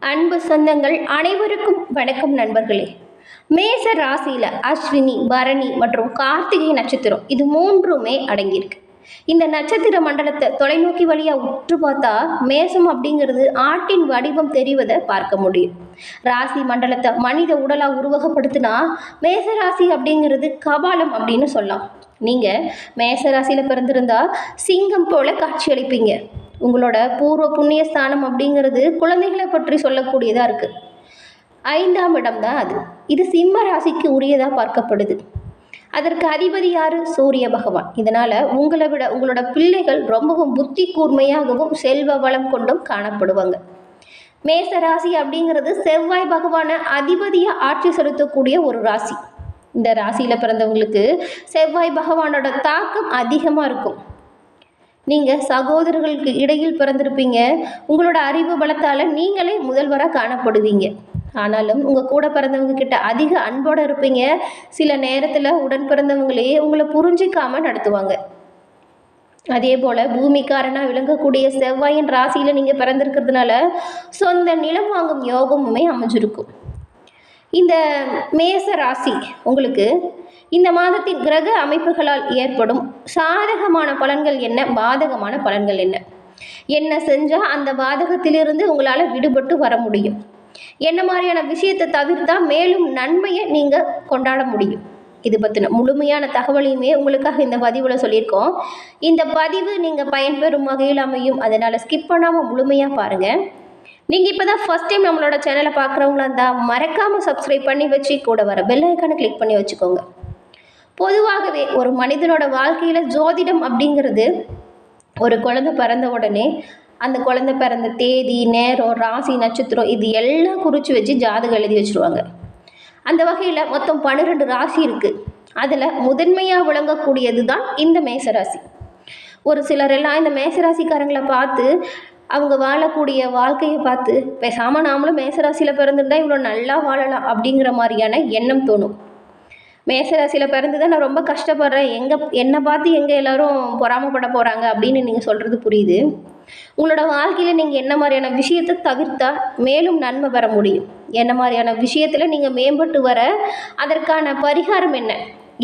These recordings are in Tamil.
அன்பு சொந்தங்கள் அனைவருக்கும் வணக்கம் நண்பர்களே. மேச ராசியில் அஸ்வினி பரணி மற்றும் கார்த்திகை நட்சத்திரம் இது மூன்றுமே அடங்கியிருக்கு. இந்த நட்சத்திர மண்டலத்தை தொலைநோக்கி வழியாக உற்று பார்த்தா மேசம் அப்படிங்கிறது ஆட்டின் வடிவம் தெரிவதை பார்க்க முடியும். ராசி மண்டலத்தை மனித உடலாக உருவகப்படுத்தினா மேச ராசி அப்படிங்கிறது கபாலம் அப்படின்னு சொல்லலாம். நீங்கள் மேச ராசியில் பிறந்திருந்தா சிங்கம் போல காட்சியளிப்பீங்க உங்களோட பூர்வ புண்ணிய ஸ்தானம் அப்படிங்கிறது குழந்தைகளை பற்றி சொல்லக்கூடியதாக இருக்குது ஐந்தாம் இடம் தான் அது. இது சிம்ம ராசிக்கு உரியதாக பார்க்கப்படுது. அதற்கு அதிபதி யார்? சூரிய பகவான். இதனால் உங்களை விட உங்களோட பிள்ளைகள் ரொம்பவும் புத்தி கூர்மையாகவும் செல்வ வளம் கொண்டும் காணப்படுவாங்க. மேச ராசி அப்படிங்கிறது செவ்வாய் பகவானை அதிபதியாக ஆட்சி செலுத்தக்கூடிய ஒரு ராசி. இந்த ராசியில் பிறந்தவங்களுக்கு செவ்வாய் பகவானோட தாக்கம் அதிகமாக இருக்கும். நீங்கள் சகோதரர்களுக்கு இடையில் பிறந்திருப்பீங்க. உங்களோட அறிவு பலத்தால் நீங்களே முதல்வராக காணப்படுவீங்க. ஆனாலும் உங்கள் கூட பிறந்தவங்க கிட்ட அதிக அன்போடு இருப்பீங்க. சில நேரத்தில் உடன் பிறந்தவங்களே உங்களை புரிஞ்சிக்காமல் நடத்துவாங்க. அதே போல் பூமிக்காரனாக விளங்கக்கூடிய செவ்வாயின் ராசியில் நீங்கள் பிறந்திருக்கிறதுனால சொந்த நிலம் வாங்கும் யோகமுமே அமைஞ்சிருக்கும். இந்த மேச ராசி உங்களுக்கு இந்த மாதத்தின் கிரக அமைப்புகளால் ஏற்படும் சாதகமான பலன்கள் என்ன? பாதகமான பலன்கள் என்ன? என்ன செஞ்சால் அந்த பாதகத்திலிருந்து உங்களால் விடுபட்டு வர முடியும். என்ன மாதிரியான விஷயத்தை தவிர்த்தா மேலும் நன்மையை நீங்கள் கொண்டாட முடியும். இது பற்றின முழுமையான தகவலையுமே உங்களுக்காக இந்த பதிவில் சொல்லியிருக்கோம். இந்த பதிவு நீங்கள் பயன்பெறும் வகையில் அமையும். அதனால் ஸ்கிப் பண்ணாமல் முழுமையாக பாருங்கள் நீங்கள் இப்போ தான் ஃபஸ்ட் டைம் நம்மளோட சேனலை பார்க்குறவங்களா இருந்தால் மறக்காமல் சப்ஸ்கிரைப் பண்ணி வச்சு கூட வர பெல் ஐக்கானை கிளிக் பண்ணி வச்சுக்கோங்க. பொதுவாகவே ஒரு மனிதனோட வாழ்க்கையில் ஜோதிடம் அப்படிங்கிறது ஒரு குழந்தை பிறந்த உடனே அந்த குழந்தை பிறந்த தேதி நேரம் ராசி நட்சத்திரம் இது எல்லாம் குறித்து வச்சு ஜாதகம் எழுதி வச்சுருவாங்க. அந்த வகையில் மொத்தம் பன்னிரெண்டு ராசி இருக்குது அதில் முதன்மையாக விளங்கக்கூடியது தான் இந்த மேசராசி. ஒரு சிலரெல்லாம் இந்த மேசராசிக்காரங்களை பார்த்து அவங்க வாழக்கூடிய வாழ்க்கையை பார்த்து பேசாமல் நாமளும் மேசராசியில் பிறந்திருந்தால் இவ்வளோ நல்லா வாழலாம் அப்படிங்கிற மாதிரியான எண்ணம் தோணும். மேசராசியில் பிறந்து தான் நான் ரொம்ப கஷ்டப்படுறேன். எங்கே என்னை பார்த்து எங்கே எல்லோரும் பொறாமப்பட போகிறாங்க அப்படின்னு நீங்கள் சொல்கிறது புரியுது. உங்களோட வாழ்க்கையில் நீங்கள் என்ன மாதிரியான விஷயத்தை தவிர்த்தா மேலும் நன்மை பெற முடியும்? என்ன மாதிரியான விஷயத்தில் நீங்கள் மேம்பட்டு வர அதற்கான பரிகாரம் என்ன?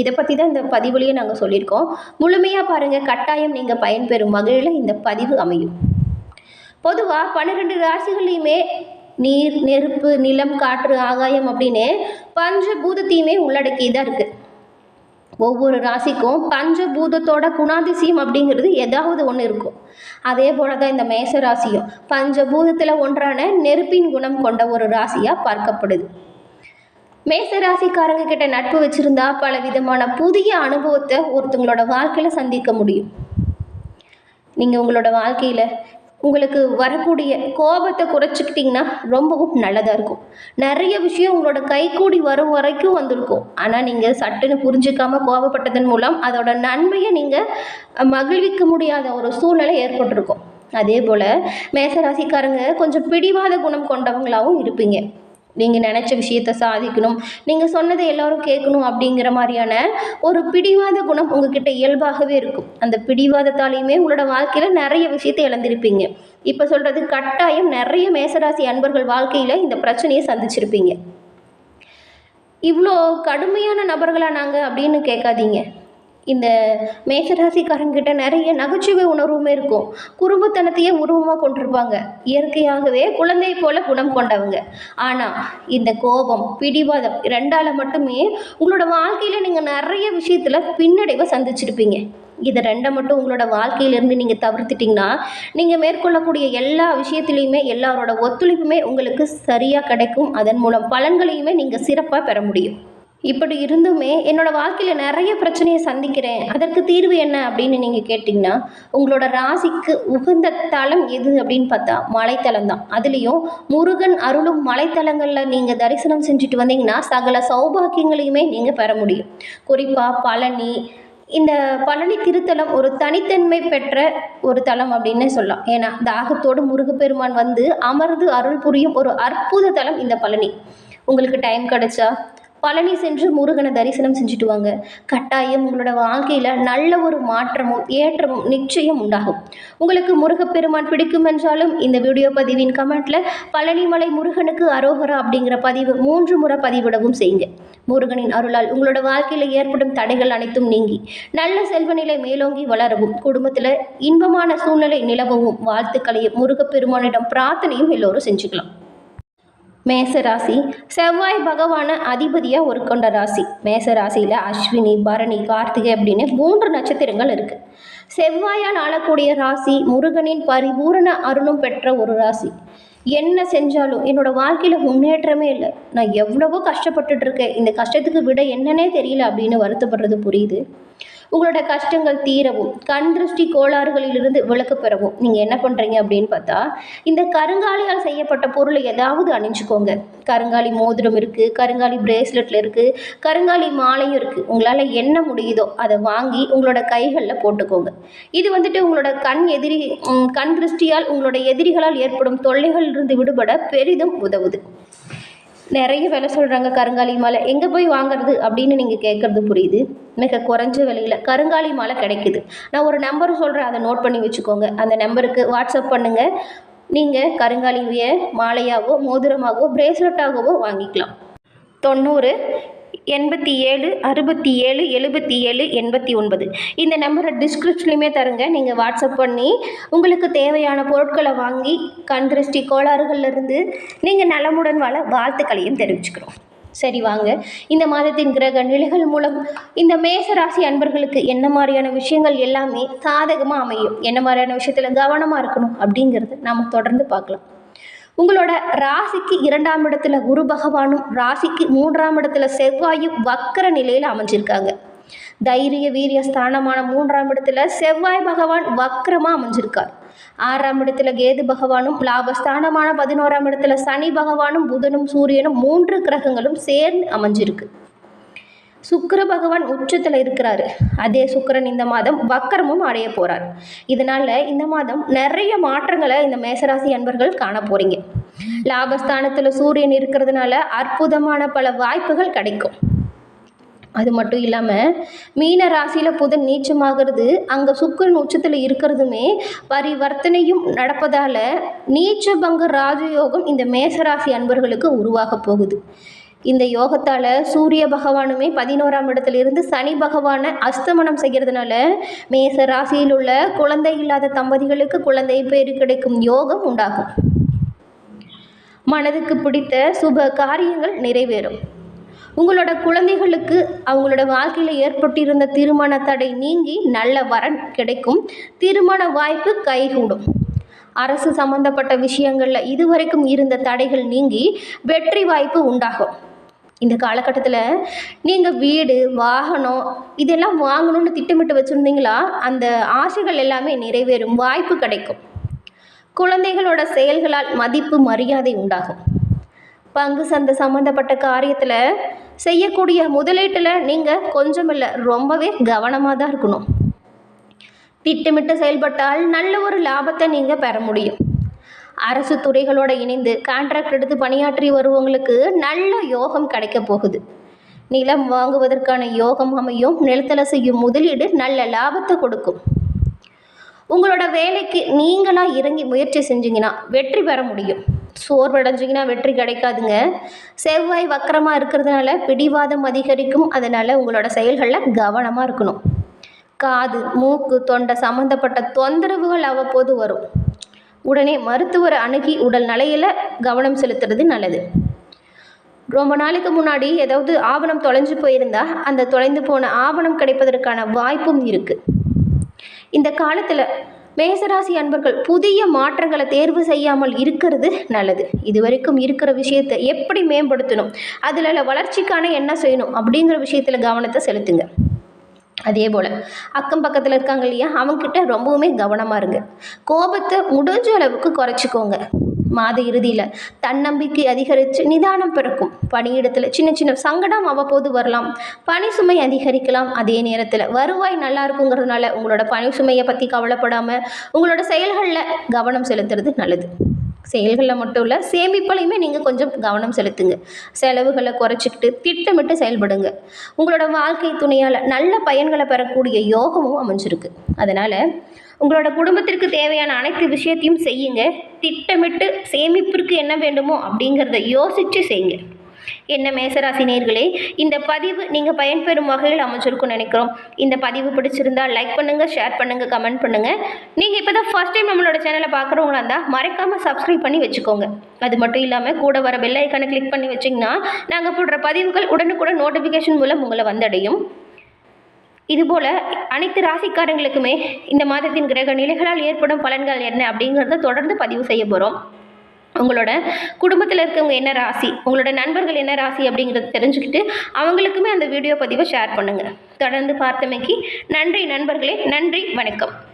இதை பற்றி தான் இந்த பதிவுலேயே நாங்கள் சொல்லியிருக்கோம். முழுமையாக பாருங்கள் கட்டாயம் நீங்கள் பயன்பெறும் வகையில் இந்த பதிவு அமையும். பொதுவாக பன்னிரெண்டு ராசிகளையுமே நீர் நெருப்பு நிலம் காற்று ஆகாயம் அப்படின்னு பஞ்சபூதத்தையுமே உள்ளடக்கி தான் இருக்குது ஒவ்வொரு ராசிக்கும் பஞ்சபூதத்தோட குணாதிசயம் அப்படிங்கிறது ஏதாவது ஒன்று இருக்கும். அதே போல தான் இந்த மேச ராசியும் பஞ்சபூதத்தில் ஒன்றான நெருப்பின் குணம் கொண்ட ஒரு ராசியாக பார்க்கப்படுது. மேச ராசிக்காரங்க கிட்ட நட்பு வச்சுருந்தா பல விதமான புதிய அனுபவத்தை ஒருத்தவங்களோட வாழ்க்கையில் சந்திக்க முடியும். நீங்கள் உங்களோட வாழ்க்கையில் உங்களுக்கு வரக்கூடிய கோபத்தை குறைச்சிக்கிட்டிங்கன்னா ரொம்பவும் நல்லதாக இருக்கும். நிறைய விஷயம் உங்களோட கைக்கூடி வரும் வரைக்கும் வந்திருக்கும். ஆனால் நீங்கள் சட்டுன்னு புரிஞ்சிக்காமல் கோபப்பட்டதன் மூலம் அதோட நன்மையை நீங்கள் மகிழ்விக்க முடியாத ஒரு சூழ்நிலை ஏற்பட்டிருக்கும். அதே போல் மேசராசிக்காரங்க கொஞ்சம் பிடிவாத குணம் கொண்டவங்களாகவும் இருப்பீங்க. நீங்கள் நினச்ச விஷயத்தை சாதிக்கணும். நீங்கள் சொன்னதை எல்லோரும் கேட்கணும் அப்படிங்கிற மாதிரியான ஒரு பிடிவாத குணம் உங்ககிட்ட இயல்பாகவே இருக்கும். அந்த பிடிவாதத்தாலேயுமே உங்களோட வாழ்க்கையில் நிறைய விஷயத்தை இழந்திருப்பீங்க. இப்போ சொல்கிறது கட்டாயம் நிறைய மேசராசி அன்பர்கள் வாழ்க்கையில் இந்த பிரச்சனையை சந்திச்சிருப்பீங்க. இவ்வளோ கடுமையான நபர்களாக நாங்கள் அப்படின்னு கேட்காதீங்க. இந்த மேகராசிக்காரங்கிட்ட நிறைய நகைச்சுவை உணர்வுமே இருக்கும். குறும்புத்தனத்தையே உருவமாக கொண்டிருப்பாங்க. இயற்கையாகவே குழந்தை போல குணம் கொண்டவங்க. ஆனால் இந்த கோபம் பிடிவாதம் ரெண்டால் மட்டுமே உங்களோட வாழ்க்கையில் நீங்கள் நிறைய விஷயத்தில் பின்னடைவை சந்திச்சிருப்பீங்க. இதை ரெண்டை மட்டும் உங்களோட வாழ்க்கையிலேருந்து நீங்கள் தவிர்த்துட்டிங்கன்னா நீங்கள் மேற்கொள்ளக்கூடிய எல்லா விஷயத்துலையுமே எல்லாரோட ஒத்துழைப்புமே உங்களுக்கு சரியாக கிடைக்கும். அதன் மூலம் பலன்களையுமே நீங்கள் சிறப்பாக பெற முடியும். இப்படி இருந்துமே என்னோடய வாழ்க்கையில் நிறைய பிரச்சனையை சந்திக்கிறேன். அதற்கு தீர்வு என்ன அப்படின்னு நீங்கள் கேட்டிங்கன்னா உங்களோட ராசிக்கு உகந்த தலம் எது அப்படின்னு பார்த்தா மலைத்தலம் தான். அதுலேயும் முருகன் அருளும் மலைத்தலங்களில் நீங்கள் தரிசனம் செஞ்சுட்டு வந்தீங்கன்னா சகல சௌபாக்கியங்களையுமே நீங்கள் பெற முடியும். குறிப்பாக பழனி இந்த பழனி திருத்தலம் ஒரு தனித்தன்மை பெற்ற ஒரு தலம் அப்படின்னு சொல்லலாம். ஏன்னா தாகத்தோடு முருகப்பெருமான் வந்து அமர்ந்து அருள் புரியும் ஒரு அற்புத தலம் இந்த பழனி. உங்களுக்கு டைம் கிடைச்சா பழனி சென்று முருகனை தரிசனம் செஞ்சுட்டு வாங்க. கட்டாயம் உங்களோட வாழ்க்கையில் நல்ல ஒரு மாற்றமும் ஏற்றமும் நிச்சயம் உண்டாகும். உங்களுக்கு முருகப்பெருமான் பிடிக்கும் என்றாலும் இந்த வீடியோ பதிவின் கமெண்ட்டில் பழனிமலை முருகனுக்கு அரோகரா அப்படிங்கிற பதிவு மூன்று முறை பதிவிடவும் செய்யுங்க. முருகனின் அருளால் உங்களோட வாழ்க்கையில் ஏற்படும் தடைகள் அனைத்தும் நீங்கி நல்ல செல்வநிலை மேலோங்கி வளரவும் குடும்பத்தில் இன்பமான சூழ்நிலை நிலவவும் வாழ்த்துக்களையும் முருகப்பெருமானிடம் பிரார்த்தனையும் எல்லோரும் செஞ்சுக்கலாம். மேச ராசி செவ்வாய் பகவான அதிபதியாக ஒரு கொண்ட ராசி. மேச ராசியில் அஸ்வினி பரணி கார்த்திகை அப்படின்னு மூன்று நட்சத்திரங்கள் இருக்குது செவ்வாயால் ஆளக்கூடிய ராசி முருகனின் பரிபூரண அருணம் பெற்ற ஒரு ராசி. என்ன செஞ்சாலும் என்னோட வாழ்க்கையில் முன்னேற்றமே இல்லை. நான் எவ்வளவோ கஷ்டப்பட்டுட்டு இருக்கேன். இந்த கஷ்டத்துக்கு விட என்னன்னே தெரியல அப்படின்னு வருத்தப்படுறது புரியுது. உங்களோட கஷ்டங்கள் தீரவும் கண் திருஷ்டி கோளாறுகளிலிருந்து விளக்கு பெறவும் நீங்கள் என்ன பண்ணுறீங்க அப்படின்னு பார்த்தா இந்த கருங்காலியால் செய்யப்பட்ட பொருளை ஏதாவது அணிஞ்சுக்கோங்க. கருங்காலி மோதிரம் இருக்குது கருங்காலி பிரேஸ்லெட்டில் இருக்குது கருங்காலி மாலையும் இருக்குது உங்களால் என்ன முடியுதோ அதை வாங்கி உங்களோட கைகளில் போட்டுக்கோங்க. இது வந்துட்டு உங்களோட கண் எதிரி கண் திருஷ்டியால் உங்களோட எதிரிகளால் ஏற்படும் தொல்லைகளிலிருந்து விடுபட பெரிதும் உதவுது. நிறைய விலை சொல்கிறாங்க கருங்காலி மாலை. எங்கே போய் வாங்குறது அப்படின்னு நீங்கள் கேட்குறது புரியுது. மிக குறைஞ்ச விலையில் கருங்காலி மாலை கிடைக்குது. நான் ஒரு நம்பர் சொல்கிறேன் அதை நோட் பண்ணி வச்சுக்கோங்க. அந்த நம்பருக்கு வாட்ஸ்அப் பண்ணுங்கள் நீங்கள் கருங்காலிய மாலையாகவோ மோதிரமாகவோ பிரேஸ்லெட்டாகவோ வாங்கிக்கலாம். தொண்ணூறு எண்பத்தி ஏழு அறுபத்தி ஏழு எழுபத்தி ஏழு எண்பத்தி ஒன்பது. இந்த நம்பரை டிஸ்கிரிப்ஷன்லையுமே தருங்க. நீங்கள் வாட்ஸ்அப் பண்ணி உங்களுக்கு தேவையான பொருட்களை வாங்கி கண் திருஷ்டி கோளாறுகள்லேருந்து நீங்கள் நலமுடன் வாழ வாழ்த்துக்களையும் தெரிவிச்சுக்கிறோம். சரி வாங்க. இந்த மாதத்தின் கிரக நிலைகள் மூலம் இந்த மேச ராசி அன்பர்களுக்கு என்ன மாதிரியான விஷயங்கள் எல்லாமே சாதகமாக அமையும்? என்ன மாதிரியான விஷயத்தில் கவனமாக இருக்கணும் அப்படிங்கிறது நாம் தொடர்ந்து பார்க்கலாம். உங்களோட ராசிக்கு இரண்டாம் இடத்துல குரு பகவானும் ராசிக்கு மூன்றாம் இடத்துல செவ்வாயும் வக்கர நிலையில் அமைஞ்சிருக்காங்க. தைரிய வீரிய ஸ்தானமான மூன்றாம் இடத்துல செவ்வாய் பகவான் வக்கரமாக அமைஞ்சிருக்கார். ஆறாம் இடத்துல கேது பகவானும் லாபஸ்தானமான பதினோராம் இடத்துல சனி பகவானும் புதனும் சூரியனும் மூன்று கிரகங்களும் சேர்ந்து அமைஞ்சிருக்கு. சுக்கர பகவான் உச்சத்தில் இருக்கிறாரு. அதே சுக்கரன் இந்த மாதம் வக்கரமும் அடைய போகிறார் இதனால் இந்த மாதம் நிறைய மாற்றங்களை இந்த மேசராசி அன்பர்கள் காண போகிறீங்க லாபஸ்தானத்தில் சூரியன் இருக்கிறதுனால அற்புதமான பல வாய்ப்புகள் கிடைக்கும். அது மட்டும் இல்லாமல் மீன ராசியில் புதன் நீச்சமாகிறது. அங்கே சுக்கரன் உச்சத்தில் இருக்கிறதுமே பரிவர்த்தனையும் நடப்பதால் நீச்சபங்க ராஜயோகம் இந்த மேசராசி அன்பர்களுக்கு உருவாக போகுது. இந்த யோகத்தால் சூரிய பகவானுமே பதினோராம் இடத்துல இருந்து சனி பகவானை அஸ்தமனம் செய்கிறதுனால மேச ராசியில் உள்ள குழந்தை இல்லாத தம்பதிகளுக்கு குழந்தை பேர் கிடைக்கும் யோகம் உண்டாகும். மனதுக்கு பிடித்த சுப காரியங்கள் நிறைவேறும். உங்களோட குழந்தைகளுக்கு அவங்களோட வாழ்க்கையில் ஏற்பட்டிருந்த திருமண தடை நீங்கி நல்ல வரன் கிடைக்கும். திருமண வாய்ப்பு கைகூடும். அரசு சம்பந்தப்பட்ட விஷயங்களில் இதுவரைக்கும் இருந்த தடைகள் நீங்கி வெற்றி வாய்ப்பு உண்டாகும். இந்த காலகட்டத்தில் நீங்கள் வீடு வாகனம் இதெல்லாம் வாங்கணும்னு திட்டமிட்டு வச்சுருந்தீங்களா? அந்த ஆசைகள் எல்லாமே நிறைவேறும் வாய்ப்பு கிடைக்கும். குழந்தைகளோட செயல்களால் மதிப்பு மரியாதை உண்டாகும். பங்கு சந்தை சம்மந்தப்பட்ட காரியத்தில் செய்யக்கூடிய முதலீட்டில் நீங்கள் கொஞ்சம் இல்லை ரொம்பவே கவனமாக தான் இருக்கணும். திட்டமிட்டு செயல்பட்டால் நல்ல ஒரு லாபத்தை நீங்கள் பெற முடியும். அரசு துறைகளோட இணைந்து கான்ட்ராக்ட் எடுத்து பணியாற்றி வருவங்களுக்கு நல்ல யோகம் கிடைக்க போகுது. நிலம் வாங்குவதற்கான யோகம் அமையும் நிலத்தில் செய்யும் முதலீடு நல்ல லாபத்தை கொடுக்கும். உங்களோட வேலைக்கு நீங்களாக இறங்கி முயற்சி செஞ்சீங்கன்னா வெற்றி பெற முடியும். சோர்வடைஞ்சிங்கன்னா வெற்றி கிடைக்காதுங்க. செவ்வாய் வக்கரமாக இருக்கிறதுனால பிடிவாதம் அதிகரிக்கும். அதனால் உங்களோட செயல்களில் கவனமாக இருக்கணும். காது மூக்கு தொண்டை சம்மந்தப்பட்ட தொந்தரவுகள் அவ்வப்போது வரும். உடனே மருத்துவரை அணுகி உடல் நலையில் கவனம் செலுத்துறது நல்லது. ரொம்ப நாளைக்கு முன்னாடி ஏதாவது ஆவணம் தொலைஞ்சு போயிருந்தா அந்த தொலைந்து போன ஆவணம் கிடைப்பதற்கான வாய்ப்பும் இருக்குது இந்த காலத்தில் மேசராசி அன்பர்கள் புதிய மாற்றங்களை தேர்வு செய்யாமல் இருக்கிறது நல்லது. இதுவரைக்கும் இருக்கிற விஷயத்தை எப்படி மேம்படுத்தணும்? அதில் வளர்ச்சிக்கான என்ன செய்யணும்? அப்படிங்கிற விஷயத்தில் கவனத்தை செலுத்துங்க. அதே போல் அக்கம் பக்கத்தில் இருக்காங்க இல்லையா அவங்கக்கிட்ட ரொம்பவுமே கவனமாக இருங்க கோபத்தை முடிஞ்ச அளவுக்கு குறைச்சிக்கோங்க. மாத இறுதியில் தன்னம்பிக்கை அதிகரித்து நிதானம் பிறக்கும். பணியிடத்தில் சின்ன சின்ன சங்கடம் அவ்வப்போது வரலாம். பணி சுமை அதிகரிக்கலாம். அதே நேரத்தில் வருவாய் நல்லா இருக்குங்கிறதுனால உங்களோட பணி சுமையை பற்றி கவலைப்படாமல் உங்களோட செயல்களில் கவனம் செலுத்துறது நல்லது. செயல்களில் மட்டும் இல்லை சேமிப்புலையுமே நீங்கள் கொஞ்சம் கவனம் செலுத்துங்க. செலவுகளை குறைச்சிக்கிட்டு திட்டமிட்டு செயல்படுங்க. உங்களோட வாழ்க்கை துணையால் நல்ல பயன்களை பெறக்கூடிய யோகமும் அமைஞ்சிருக்கு. அதனால் உங்களோட குடும்பத்திற்கு தேவையான அனைத்து விஷயத்தையும் செய்யுங்க. திட்டமிட்டு சேமிப்பிற்கு என்ன வேண்டுமோ அப்படிங்கிறத யோசித்து செய்யுங்க. என்ன மேசராசி நேர்களே இந்த பதிவு நீங்கள் பயன்பெறும் வகையில் அமைச்சிருக்கும்னு நினைக்கிறோம். இந்த பதிவு பிடிச்சிருந்தா லைக் பண்ணுங்கள் ஷேர் பண்ணுங்கள் கமெண்ட் பண்ணுங்கள் நீங்கள் இப்போ தான் ஃபஸ்ட் டைம் நம்மளோட சேனலை பார்க்குறவங்களா இருந்தால் மறக்காமல் சப்ஸ்கிரைப் பண்ணி வச்சுக்கோங்க. அது மட்டும் இல்லாமல் கூட வர பெல் ஐக்கானை கிளிக் பண்ணி வச்சிங்கன்னா நாங்கள் போடுற பதிவுகள் உடனுக்குடன் நோட்டிஃபிகேஷன் மூலம் உங்களை வந்தடையும். இதுபோல் அனைத்து ராசிக்காரங்களுக்குமே இந்த மாதத்தின் கிரக நிலைகளால் ஏற்படும் பலன்கள் என்ன அப்படிங்கிறத தொடர்ந்து பதிவு செய்ய போகிறோம் உங்களோட குடும்பத்தில் இருக்கவங்க என்ன ராசி உங்களோட நண்பர்கள் என்ன ராசி அப்படிங்கிறத தெரிஞ்சுக்கிட்டு அவங்களுக்குமே அந்த வீடியோ பதிவை ஷேர் பண்ணுங்கள் தொடர்ந்து பார்த்தமைக்கு நன்றி நண்பர்களே நன்றி வணக்கம்.